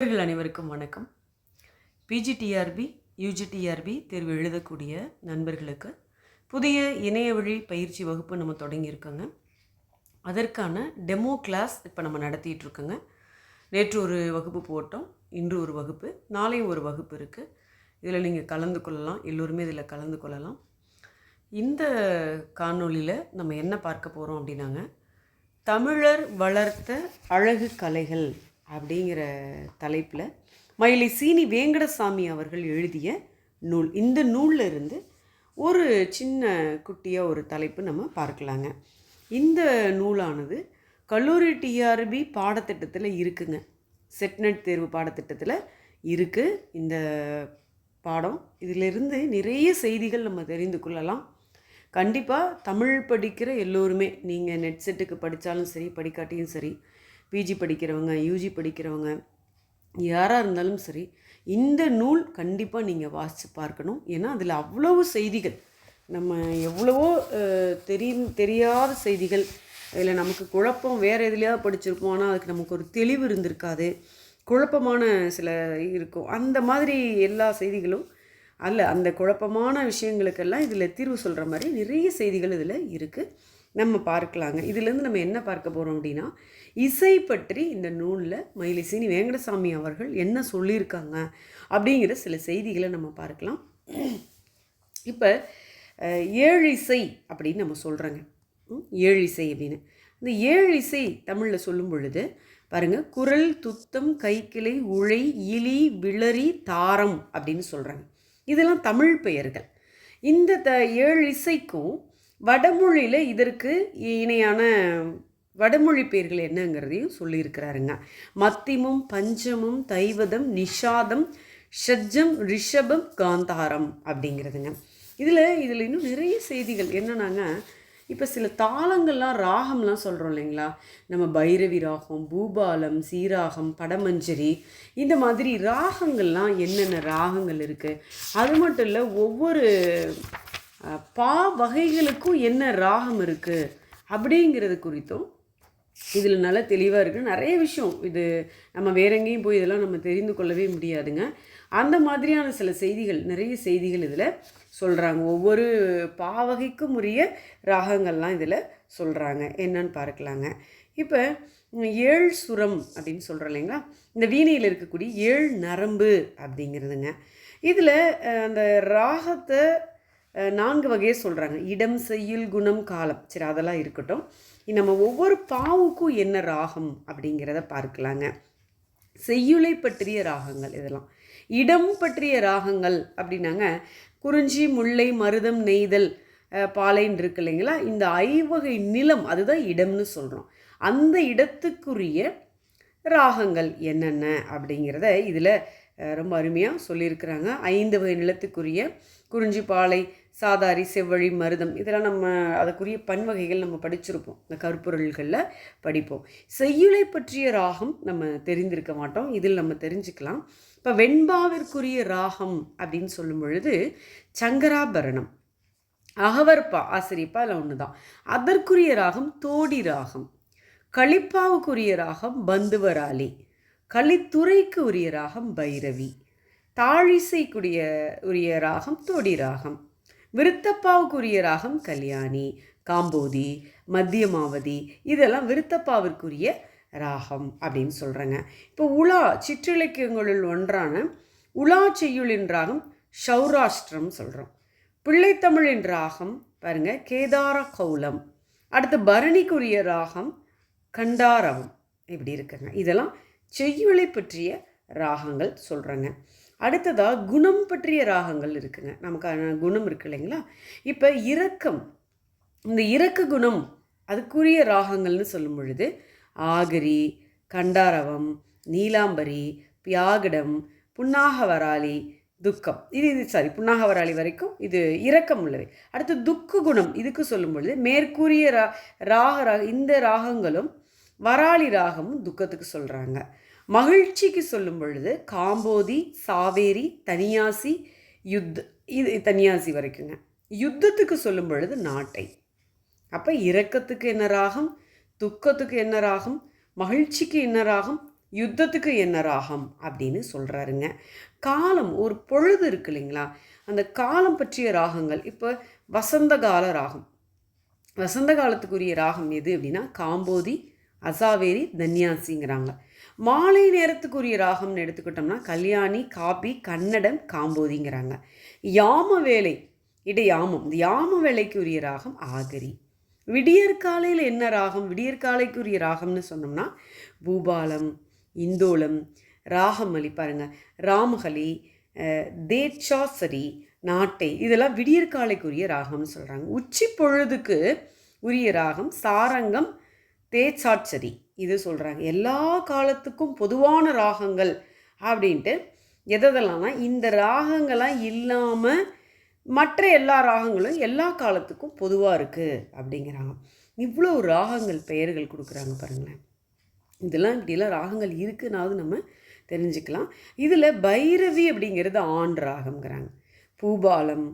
நண்பர்கள் அனைவருக்கும் வணக்கம். பிஜிடிஆர்பி யூஜிடிஆர்பி தேர்வு எழுதக்கூடிய நண்பர்களுக்கு புதிய இணைய வழி பயிற்சி வகுப்பு நம்ம தொடங்கியிருக்கோங்க. அதற்கான டெமோ கிளாஸ் இப்போ நம்ம நடத்திட்டுருக்கோங்க. நேற்று ஒரு வகுப்பு போட்டோம் இன்று ஒரு வகுப்பு நாளையும் ஒரு வகுப்பு இருக்குது இதில் நீங்கள் கலந்து கொள்ளலாம் எல்லோருமே இதில் கலந்து கொள்ளலாம். இந்த காணொளியில் நம்ம என்ன பார்க்க போகிறோம் அப்படின்னாங்க தமிழர் வளர்த்த அழகு கலைகள் அப்படிங்கிற தலைப்பில் மயிலை சீனி வேங்கடசாமி அவர்கள் எழுதிய நூல். இந்த நூலில் இருந்து ஒரு சின்ன குட்டியாக ஒரு தலைப்பு நம்ம பார்க்கலாங்க. இந்த நூலானது கல்லூரி டிஆர்பி பாடத்திட்டத்தில் இருக்குங்க. செட்நெட் தேர்வு பாடத்திட்டத்தில் இருக்குது இந்த பாடம். இதிலிருந்து நிறைய செய்திகள் நம்ம தெரிந்து கொள்ளலாம். கண்டிப்பாக தமிழ் படிக்கிற எல்லோருமே நீங்கள் நெட் செட்டுக்கு படித்தாலும் சரி படிக்காட்டியும் சரி பிஜி படிக்கிறவங்க யூஜி படிக்கிறவங்க யாராக இருந்தாலும் சரி இந்த நூல் கண்டிப்பாக நீங்கள் வாசித்து பார்க்கணும். ஏன்னா அதில் அவ்வளவு செய்திகள் நம்ம எவ்வளவோ தெரியும் தெரியாத செய்திகள் இதில் நமக்கு குழப்பம் வேறு எதுலையாவது படிச்சிருப்போம். ஆனால் அதுக்கு நமக்கு ஒரு தெளிவு இருந்திருக்காது. குழப்பமான சில இருக்கும். அந்த மாதிரி எல்லா செய்திகளும் அல்ல அந்த குழப்பமான விஷயங்களுக்கெல்லாம் இதில் தீர்வு சொல்கிற மாதிரி நிறைய செய்திகள் இதில் இருக்குது நம்ம பார்க்கலாங்க. இதுலேருந்து நம்ம என்ன பார்க்க போகிறோம் அப்படின்னா இசை பற்றி இந்த நூலில் மயிலிசினி வேங்கடசாமி அவர்கள் என்ன சொல்லியிருக்காங்க அப்படிங்கிற சில செய்திகளை நம்ம பார்க்கலாம். இப்போ ஏழு இசை அப்படின்னு நம்ம சொல்கிறோங்க ஏழு இசை அப்படின்னு. இந்த ஏழு இசை தமிழில் சொல்லும் பொழுது பாருங்கள் குரல் துத்தம் கைக்கிளை உழை இலி விளரி தாரம் அப்படின்னு சொல்கிறாங்க இதெல்லாம் தமிழ் பெயர்கள். இந்த த ஏழு இசைக்கும் வடமொழியில் இதற்கு இணையான வடமொழி பெயர்கள் என்னங்கிறதையும் சொல்லியிருக்கிறாருங்க. மத்திமும் பஞ்சமும் தைவதம் நிஷாதம் ஷஜ்ஜம் ரிஷபம் காந்தாரம் அப்படிங்கிறதுங்க. இதில் இதில் இன்னும் நிறைய செய்திகள் என்னென்னாங்க இப்போ சில தாளங்கள்லாம் ராகம்லாம் சொல்கிறோம் இல்லைங்களா? நம்ம பைரவி ராகம் பூபாலம் சீராகம் படமஞ்சரி இந்த மாதிரி ராகங்கள்லாம் என்னென்ன ராகங்கள் இருக்குது அது மட்டும் இல்லை ஒவ்வொரு பா வகைகளுக்கும் என்ன ராகம் இருக்குது அப்படிங்கிறது குறித்தும் இதில் நல்லா தெளிவாக இருக்குது நிறைய விஷயம் இது நம்ம வேற எங்கேயும் போய் இதெல்லாம் நம்ம தெரிந்து கொள்ளவே முடியாதுங்க. அந்த மாதிரியான சில செய்திகள் நிறைய செய்திகள் இதில் சொல்கிறாங்க ஒவ்வொரு பாவகைக்கும் உரிய ராகங்கள்லாம் இதில் சொல்கிறாங்க என்னன்னு பார்க்கலாங்க. இப்போ ஏழ் சுரம் அப்படின்னு சொல்கிறோம் இல்லைங்களா? இந்த வீணையில் இருக்கக்கூடிய ஏழ் நரம்பு அப்படிங்கிறதுங்க. இதில் அந்த ராகத்தை நான்கு வகையை சொல்கிறாங்க இடம் செய்யுள் குணம் காலம். சரி அதெல்லாம் இருக்கட்டும். நம்ம ஒவ்வொரு பாவுக்கும் என்ன ராகம் அப்படிங்கிறத பார்க்கலாங்க. செய்யுளை பற்றிய ராகங்கள் இதெல்லாம். இடம் பற்றிய ராகங்கள் அப்படின்னாங்க. குறிஞ்சி முல்லை மருதம் நெய்தல் பாலைன்னு இருக்கு இல்லைங்களா? இந்த ஐவகை நிலம் அதுதான் இடம்னு சொல்கிறோம் அந்த இடத்துக்குரிய ராகங்கள் என்னென்ன அப்படிங்கிறத இதில் ரொம்ப அருமையாக சொல்லியிருக்கிறாங்க. ஐந்து வகை நிலத்துக்குரிய குறிஞ்சி பாலை சாதாரி செவ்வழி மருதம் இதெல்லாம் நம்ம அதுக்குரிய பன்வகைகள் நம்ம படிச்சிருப்போம். இந்த கருப்பொருள்களில் படிப்போம். செய்யுளை பற்றிய ராகம் நம்ம தெரிந்திருக்க மாட்டோம். இதில் நம்ம தெரிஞ்சுக்கலாம். இப்போ வெண்பாவிற்குரிய ராகம் அப்படின்னு சொல்லும் பொழுது சங்கராபரணம் அகவர்ப்பா ஆசிரியப்பா அதில் ஒன்று தான் அதற்குரிய ராகம் தோடி ராகம் களிப்பாவுக்குரிய ராகம் பந்துவராலி களித்துறைக்கு உரிய ராகம் பைரவி தாழிசைக்குரிய உரிய ராகம் தோடி ராகம். விருத்தப்பாவுக்குரிய ராகம் கல்யாணி காம்போதி மத்தியமாவதி இதெல்லாம் விருத்தப்பாவிற்குரிய ராகம் அப்படின்னு சொல்கிறேங்க இப்போ உலா சிற்றிலக்கியங்களில் ஒன்றான உலா செய்யுளின் ராகம் சௌராஷ்டிரம் சொல்கிறோம் பிள்ளைத்தமிழின் ராகம் பாருங்க கேதார கௌலம். அடுத்து பரணிக்குரிய ராகம் கண்டாரவம் இப்படி இருக்குங்க. இதெல்லாம் செய்யுளை பற்றிய ராகங்கள் சொல்கிறேங்க அடுத்ததாக குணம் பற்றிய ராகங்கள் இருக்குங்க. நமக்கான குணம் இருக்கு இல்லைங்களா? இப்போ இரக்கம். இந்த இரக்க குணம் அதுக்குரிய ராகங்கள்னு சொல்லும் பொழுது ஆகரி கண்டாரவம் நீலாம்பரி பியாகடம் புன்னாகவராளி துக்கம். இது இது சாரி புன்னாகவராளி வரைக்கும் இது இரக்கம் உள்ளவை. அடுத்து துக்க குணம் இதுக்கு சொல்லும் பொழுது மேற்கூறிய ரா ராக ரா இந்த ராகங்களும் வராளி ராகமும் துக்கத்துக்கு சொல்கிறாங்க மகிழ்ச்சிக்கு சொல்லும் பொழுது காம்போதி சாவேரி தனியாசி யுத் இது தனியாசி வரைக்குங்க. யுத்தத்துக்கு சொல்லும் பொழுது நாட்டை. அப்போ இரக்கத்துக்கு என்ன ராகம் துக்கத்துக்கு என்ன ராகம் மகிழ்ச்சிக்கு என்ன ராகம் யுத்தத்துக்கு என்ன ராகம் அப்படின்னு சொல்கிறாருங்க காலம் ஒரு பொழுது இருக்கு இல்லைங்களா? அந்த காலம் பற்றிய ராகங்கள் இப்போ வசந்த கால ராகம். வசந்த காலத்துக்குரிய ராகம் எது அப்படின்னா காம்போதி அசாவேரி தன்யாசிங்கிறாங்க. மாலை நேரத்துக்குரிய ராகம்னு எடுத்துக்கிட்டோம்னா கல்யாணி காபி கன்னடம் காம்போதிங்கிறாங்க. யாம வேலை இட யாமம் இந்த யாம வேலைக்குரிய ராகம் ஆகரி. விடியற்காலையில் என்ன ராகம்? விடியற்காலைக்குரிய ராகம்னு சொன்னோம்னா பூபாலம் இந்தோளம் ராகமலி பாருங்க. ராமகலி தேட்சாசரி நாட்டை இதெல்லாம் விடியற்காலைக்குரிய ராகம்னு சொல்கிறாங்க உச்சி பொழுதுக்கு உரிய ராகம் சாரங்கம் தேச்சாட்சரி. இது சொல்கிறாங்க எல்லா காலத்துக்கும் பொதுவான ராகங்கள் அப்படின்ட்டு எதெல்லாம்னா இந்த ராகங்கள்லாம் இல்லாமல் மற்ற எல்லா ராகங்களும் எல்லா காலத்துக்கும் பொதுவாக இருக்குது அப்படிங்கிறாங்க. இவ்வளோ ராகங்கள் பெயர்கள் கொடுக்குறாங்க பாருங்களேன். இதெல்லாம் இப்படிலாம் ராகங்கள் இருக்குன்னாவது நம்ம தெரிஞ்சுக்கலாம். இதில் பைரவி அப்படிங்கிறது ஆண் ராகம்ங்கிறாங்க. பூபாலம்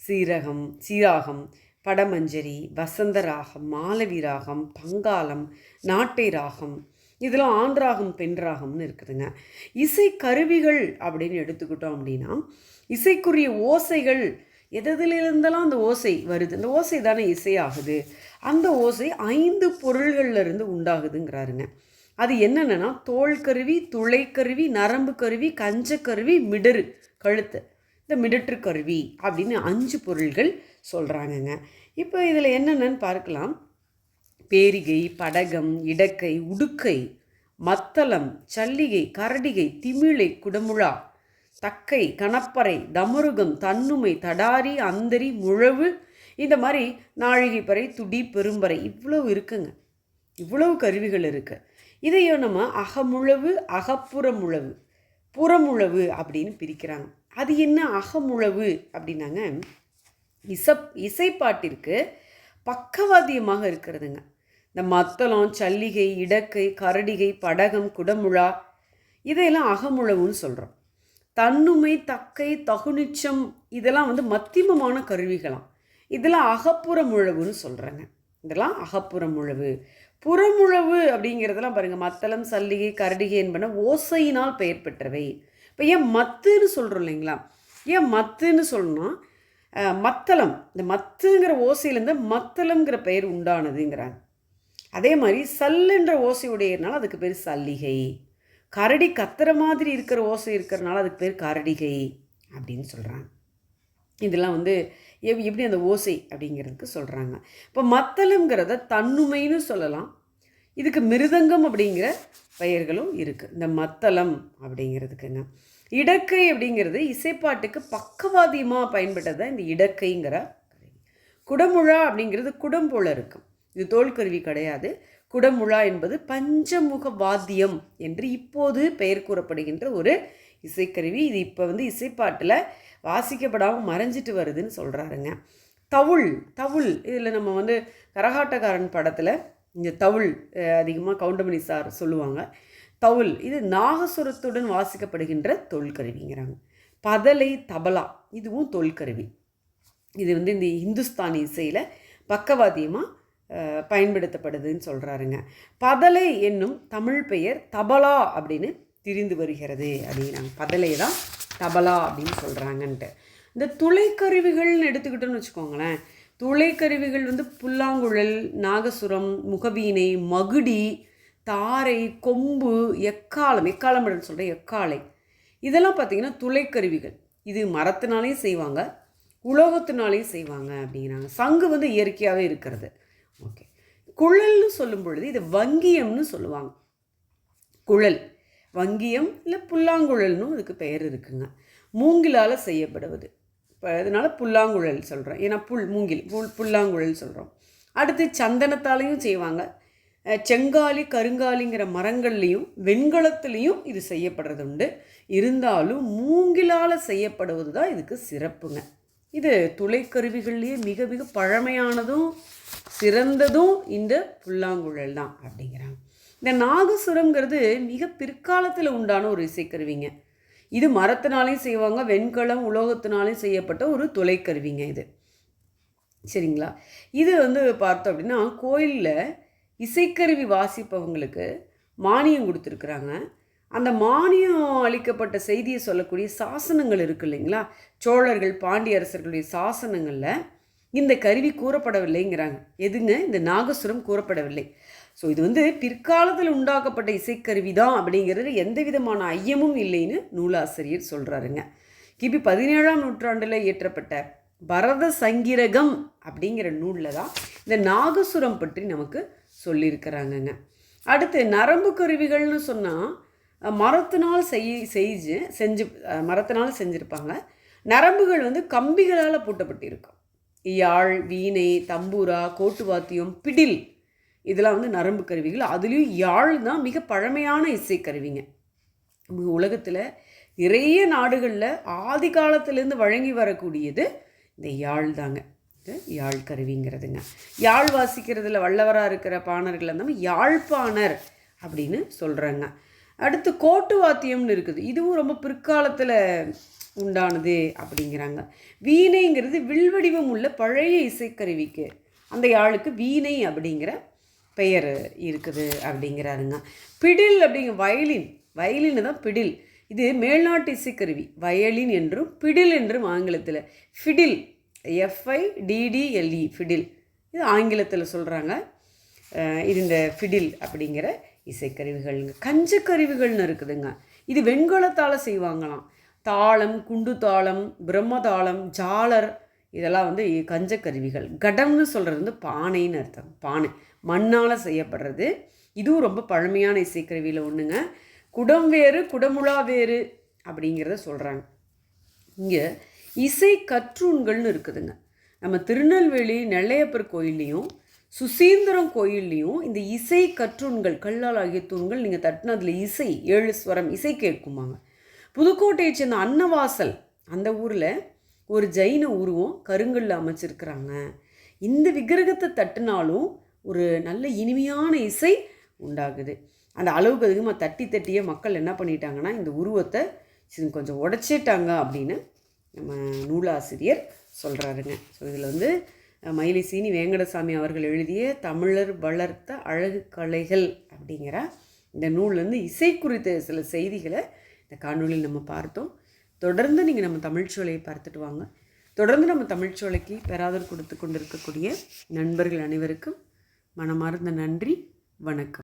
சீரகம் சீராகம் படமஞ்சரி வசந்த ராகம் மாலவி ராகம் பங்காளம் நாட்டை ராகம் இதெல்லாம் ஆண் ராகம் பெண் ராகம்னு இருக்குதுங்க. இசை கருவிகள் அப்படின்னு எடுத்துக்கிட்டோம் அப்படின்னா இசைக்குரிய ஓசைகள் எதிலிருந்தெல்லாம் அந்த ஓசை வருது? அந்த ஓசை தானே இசையாகுது அந்த ஓசை ஐந்து பொருள்கள்லேருந்து உண்டாகுதுங்கிறாருங்க. அது என்னென்னா தோல் கருவி துளை கருவி நரம்பு கருவி கஞ்சக்கருவி மிடரு கழுத்து. இந்த மிடற்று கருவி அப்படின்னு அஞ்சு பொருள்கள் சொல்கிறாங்கங்க இப்போ இதில் என்னென்னு பார்க்கலாம். பேரிகை படகம் இடக்கை உடுக்கை மத்தளம் சல்லிகை கரடிகை திமிழை குடமுழா தக்கை கணப்பறை தமருகம் தன்னுமை தடாரி அந்தரி முழவு இந்த மாதிரி நாழிகைப்பறை துடி பெரும்பறை இவ்வளவு இருக்குங்க. இவ்வளவு கருவிகள் இருக்கு. இதையும் நம்ம அகமுழவு அகப்புறமுழவு புறமுழவு அப்படின்னு பிரிக்கிறாங்க. அது என்ன அகமுழவு அப்படின்னாங்க? இசப் இசைப்பாட்டிற்கு பக்கவாதியமாக இருக்கிறதுங்க. இந்த மத்தளம் சல்லிகை இடக்கை கரடிகை படகம் குடமுழா இதையெல்லாம் அகமுழவுன்னு சொல்கிறோம் தன்னுமை தக்கை தகுநிச்சம் இதெல்லாம் வந்து மத்தியமமான கருவிகளாம். இதெல்லாம் அகப்புற முழவுன்னு சொல்கிறாங்க இதெல்லாம் அகப்புற முழவு. புறமுழவு அப்படிங்கிறதெல்லாம் பாருங்கள் மத்தளம் சல்லிகை கரடிகை என்பன ஓசையினால் பெயர் பெற்றவை. இப்போ ஏன் மத்துன்னு சொல்கிறோம் இல்லைங்களா? ஏன் மத்துன்னு சொல்லணும்னா மத்தளம். இந்த மத்துங்கிற ஓசையிலேருந்து மத்தளம்ங்கிற பெயர் உண்டானதுங்கிறாங்க. அதே மாதிரி சல்லுன்ற ஓசையுடையனால அதுக்கு பேர் சல்லிகை. கரடி கத்துற மாதிரி இருக்கிற ஓசை இருக்கிறனால அதுக்கு பேர் கரடிகை அப்படின்னு சொல்கிறாங்க இதெல்லாம் வந்து எப் எப்படி அந்த ஓசை அப்படிங்கிறதுக்கு சொல்கிறாங்க இப்போ மத்தளம்ங்கிறத தன்னுமைன்னு சொல்லலாம். இதுக்கு மிருதங்கம் அப்படிங்கிற பெயர்களும் இருக்குது இந்த மத்தளம் அப்படிங்கிறதுக்குங்க. இடக்கை அப்படிங்கிறது இசைப்பாட்டுக்கு பக்கவாதியமாக பயன்பட்டது தான் இந்த இடக்கைங்கிற குடமுழா அப்படிங்கிறது குடம் போல இருக்கும். இது தோல்கருவி கிடையாது. குடமுழா என்பது பஞ்சமுக வாத்தியம் என்று இப்போது பெயர் கூறப்படுகின்ற ஒரு இசைக்கருவி. இது இப்போ வந்து இசைப்பாட்டில் வாசிக்கப்படாமல் மறைஞ்சிட்டு வருதுன்னு சொல்கிறாருங்க தவுள் தவுள். இதில் நம்ம வந்து கரகாட்டக்காரன் படத்தில் இந்த தவுள் அதிகமாக கவுண்டமணி சார் சொல்லுவாங்க. தவுல். இது நாகசுரத்துடன் வாசிக்கப்படுகின்ற தொல்கருவிங்கிறாங்க. பதலை தபலா இதுவும் தொல்கருவி. இது வந்து இந்த இந்துஸ்தானி இசையில் பக்கவாதியமாக பயன்படுத்தப்படுதுன்னு சொல்கிறாருங்க பதலை என்னும் தமிழ் பெயர் தபலா அப்படின்னு திரிந்து வருகிறது அப்படிங்கிறாங்க. பதலை தான் தபலா அப்படின்னு சொல்கிறாங்கன்ட்டு இந்த துளைக்கருவிகள்னு எடுத்துக்கிட்டோன்னு வச்சுக்கோங்களேன். துளைக்கருவிகள் வந்து புல்லாங்குழல் நாகசுரம் முகவீனை மகுடி தாரை கொம்பு எக்காலம் எக்காலம் சொல்கிறேன் எக்காலை இதெல்லாம் பார்த்தீங்கன்னா துளைக்கருவிகள். இது மரத்தினாலேயும் செய்வாங்க உலோகத்தினாலேயும் செய்வாங்க அப்படிங்கிறாங்க. சங்கு வந்து இயற்கையாகவே இருக்கிறது. ஓகே. குழல்னு சொல்லும் பொழுது இது வங்கியம்னு சொல்லுவாங்க. குழல். வங்கியம் இல்லை புல்லாங்குழல்னு அதுக்கு பெயர் இருக்குங்க. மூங்கிலால் செய்யப்படுவது. இப்போ அதனால் புல்லாங்குழல் சொல்கிறோம் ஏன்னா புல் மூங்கில் புல் புல்லாங்குழல் சொல்கிறோம் அடுத்து சந்தனத்தாலையும் செய்வாங்க. செங்காலி கருங்காலிங்கிற மரங்கள்லேயும் வெண்கலத்துலேயும் இது செய்யப்படுறது உண்டு இருந்தாலும் மூங்கிலால் செய்யப்படுவது தான் இதுக்கு சிறப்புங்க. இது துளைக்கருவிகள்லேயே மிக மிக பழமையானதும் சிறந்ததும் இந்த புல்லாங்குழல் தான் அப்படிங்கிறாங்க. இந்த நாகசுரம்ங்கிறது மிக பிற்காலத்தில் உண்டான ஒரு இசைக்கருவிங்க. இது மரத்தினாலையும் செய்வாங்க வெண்கலம் உலோகத்தினாலையும் செய்யப்பட்ட ஒரு துளைக்கருவிங்க இது. சரிங்களா? இது வந்து பார்த்தோம் அப்படின்னா கோயிலில் இசைக்கருவி வாசிப்பவங்களுக்கு மானியம் கொடுத்துருக்குறாங்க. அந்த மானியம் அளிக்கப்பட்ட செய்தியை சொல்லக்கூடிய சாசனங்கள் இருக்கு இல்லைங்களா? சோழர்கள் பாண்டிய அரசர்களுடைய சாசனங்களில் இந்த கருவி கூறப்படவில்லைங்கிறாங்க. எதுங்க? இந்த நாகசுரம் கூறப்படவில்லை. ஸோ இது வந்து பிற்காலத்தில் உண்டாக்கப்பட்ட இசைக்கருவி தான் அப்படிங்கிறது எந்த விதமான ஐயமும் இல்லைன்னு நூலாசிரியர் சொல்கிறாருங்க கிபி பதினேழாம் நூற்றாண்டில் இயற்றப்பட்ட பரத சங்கிரகம் அப்படிங்கிற நூலில் தான் இந்த நாகசுரம் பற்றி நமக்கு சொல்லியிருக்கிறாங்கங்க. அடுத்து நரம்பு கருவிகள்னு சொன்னால் மரத்தினால் செய் செய்து செஞ்சு மரத்தினால் செஞ்சுருப்பாங்க. நரம்புகள் வந்து கம்பிகளால் பூட்டப்பட்டிருக்கும். யாழ் வீணை தம்பூரா கோட்டு வாத்தியம் பிடில் இதெல்லாம் வந்து நரம்பு கருவிகள். அதுலேயும் யாழ் தான் மிக பழமையான இசைக்கருவிங்க உலகத்தில் நிறைய நாடுகளில் ஆதி காலத்திலேருந்து வழங்கி வரக்கூடியது இந்த யாழ் தாங்க. யாழ் கருவிங்கிறதுங்க யாழ் வாசிக்கிறதுல வல்லவராக இருக்கிற பாணர்கள் நம்ம யாழ்ப்பாணர் அப்படின்னு சொல்கிறாங்க அடுத்து கோட்டு வாத்தியம்னு இருக்குது. இதுவும் ரொம்ப பிற்காலத்தில் உண்டானது அப்படிங்கிறாங்க. வீணைங்கிறது வில்வடிவம் உள்ள பழைய இசைக்கருவிக்கு. அந்த யாழுக்கு வீணை அப்படிங்கிற பெயர் இருக்குது அப்படிங்கிறாருங்க. பிடில் அப்படிங்கிற வயலின். வயலின் தான் பிடில். இது மேல்நாட்டு இசைக்கருவி. வயலின் என்றும் பிடில் என்றும் ஆங்கிலத்தில். ஃபிடில் எஃப்ஐ டிடிஎல்இ ஃபிடில் இது ஆங்கிலத்தில் சொல்கிறாங்க இது இந்த ஃபிடில் அப்படிங்கிற இசைக்கருவிகள்ங்க கஞ்சக்கருவிகள்னு இருக்குதுங்க. இது வெண்கலத்தால் செய்வாங்களாம். தாளம் குண்டு தாளம் பிரம்மதாளம் ஜாலர் இதெல்லாம் வந்து கஞ்சக்கருவிகள். கடம்னு சொல்கிறது வந்து பானைன்னு அர்த்தம். பானை. மண்ணால் செய்யப்படுறது. இதுவும் ரொம்ப பழமையான இசைக்கருவியில் ஒன்றுங்க குடம் வேறு குடமுழா வேறு அப்படிங்கிறத சொல்கிறாங்க இங்கே இசை கற்றூன்கள்னு இருக்குதுங்க. நம்ம திருநெல்வேலி நெல்லையப்பர் கோயில்லையும் சுசீந்திரம் கோயில்லையும் இந்த இசை கற்றூன்கள் கல்லால் ஆகிய தூண்கள் நீங்கள் தட்டினதில் இசை ஏழு ஸ்வரம் இசை கேட்குமாங்க. புதுக்கோட்டையை சேர்ந்த அன்னவாசல் அந்த ஊரில் ஒரு ஜைன உருவம் கருங்கல்ல அமைச்சிருக்கிறாங்க. இந்த விக்கிரகத்தை தட்டினாலும் ஒரு நல்ல இனிமையான இசை உண்டாகுது. அந்த அளவுக்கு அதிகமாக தட்டி தட்டியே மக்கள் என்ன பண்ணிட்டாங்கன்னா இந்த உருவத்தை கொஞ்சம் உடைச்சிட்டாங்க அப்படின்னு நூலாசிரியர் சொல்கிறாருங்க ஸோ இதில் வந்து அஹ், மயிலை சீனி வேங்கடசாமி அவர்கள் எழுதிய தமிழர் வளர்த்த அழகு கலைகள் அப்படிங்கிற இந்த நூல்லேருந்து இசை குறித்த சில செய்திகளை இந்த காணொளியில் நம்ம பார்த்தோம். தொடர்ந்து நீங்கள் நம்ம தமிழ்ச்சோலையை பார்த்துட்டு வாங்க. தொடர்ந்து நம்ம தமிழ்ச்சோலைக்கு பெறாதர் கொடுத்து கொண்டிருக்கக்கூடிய நண்பர்கள் அனைவருக்கும் மனமார்ந்த நன்றி. வணக்கம்.